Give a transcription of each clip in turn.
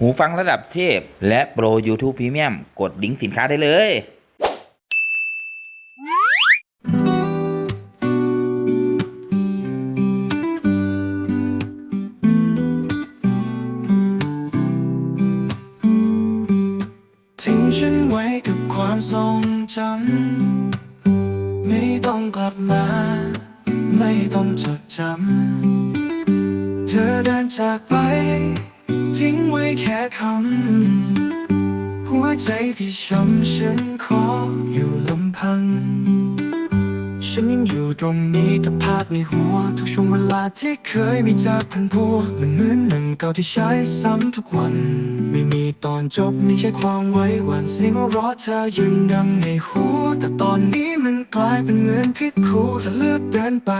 หูฟังระดับเทพ และโปร YouTube Premium กดลิงก์สินค้าได้เลย ทิ้งฉันไว้กับความทรงจำไม่ต้องกลับมา ไม่ต้องจดจำเธอเดินจากไป ทิ้งไว้แค่คำ หัวใจที่ช้ำฉันขออยู่ลำพัง ฉันยังอยู่ตรงนี้กับภาพในหัว ทุกช่วงเวลาที่เคยมีจากพันพัวมันเหมือน เก่าที่ใช้ซ้ำทุกวัน ไม่มีตอนจบมีแค่ความไว้วันเสียงราะเธอยังดังในหู แต่ตอนนี้มันกลายเป็นเหมือนพิษคูเธอเลือกเดินไป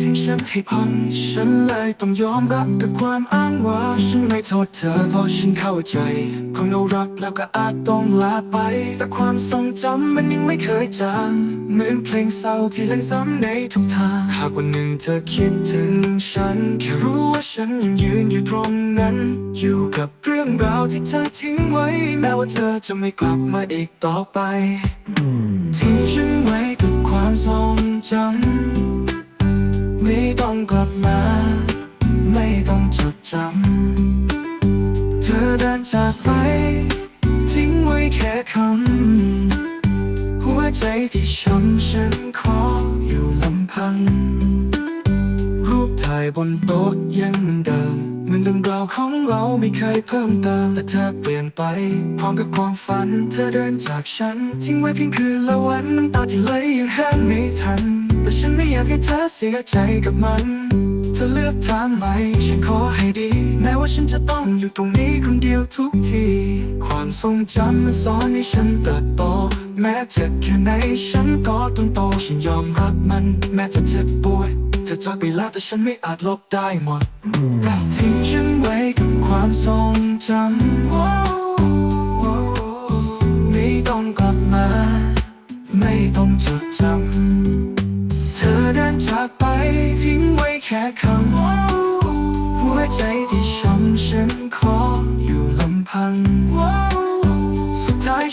ทิ้งฉันให้พัง ฉันเลยต้องยอมรับกับความอ้างว่าฉันไม่โทษเธอเพราะฉันเข้าใจคนเรารักแล้วก็อาจต้องลาไป แต่ความทรงจำมันยังไม่เคยจางเหมือนเพลงเศร้าที่เล่นซ้ำในทุกทาง หากวันหนึ่งเธอคิดถึงฉัน แค่รู้ว่าฉันยังยืนอยู่ตรงนั้น อยู่กับเรื่องราวที่เธอทิ้งไว้ แม้ว่าเธอจะไม่กลับมาอีกต่อไป ทิ้งฉันไว้กับความทรงจำไม่ต้องกลับมา ไม่ต้องจดจำเธอเดินจากไป ทิ้งไว้แค่คำ หัวใจที่ช้ำฉันขออยู่ลำพังายบนโต๊ะยังเหมือนเดิมเหมือนเรื่องราวของเราไม่เคยเพิ่มเติมแต่เธอเปลี่ยนไป พร้อมกับความฝัน เธอเดินจากฉัน ทิ้งไว้เพียงคืนละวันน้ำตาที่ไหลยังห้ามไม่ทัน แต่ฉันไม่อยากให้เธอเสียใจกับมันเธอเลือกทางใหม่ฉันขอให้ดี แม้ว่าฉันจะต้องอยู่ตรงนี้คนเดียวทุกที ความทรงจำมันสอนให้ฉันเติบโต แม้เจ็บแค่ไหนฉันก็ต้องโตฉันยอมรับมัน แม้จะเจ็บปวด เธอจากไปแล้วแต่ฉันไม่อาจลบได้หมดทิ้งฉันไว้กับความทรงจำไม่ต้องกลับมา ไม่ต้องจดจำเธอเดินจากไปทิ้งไว้แค่คำหัวใจที่ช้ำฉัน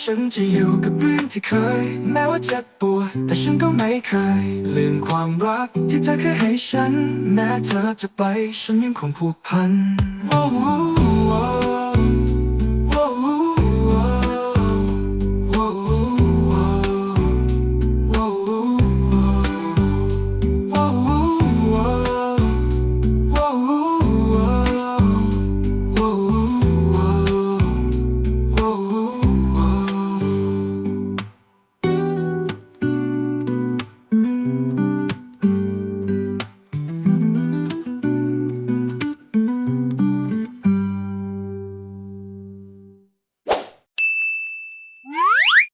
ฉันจะอยู่กับเรื่องที่เคย แม้ว่าเจ็บปวดแต่ฉันก็ไม่เคย ลืมความรักที่เธอเคยให้ฉัน แม้เธอจะไปฉันยังคงผูกพัน โอ้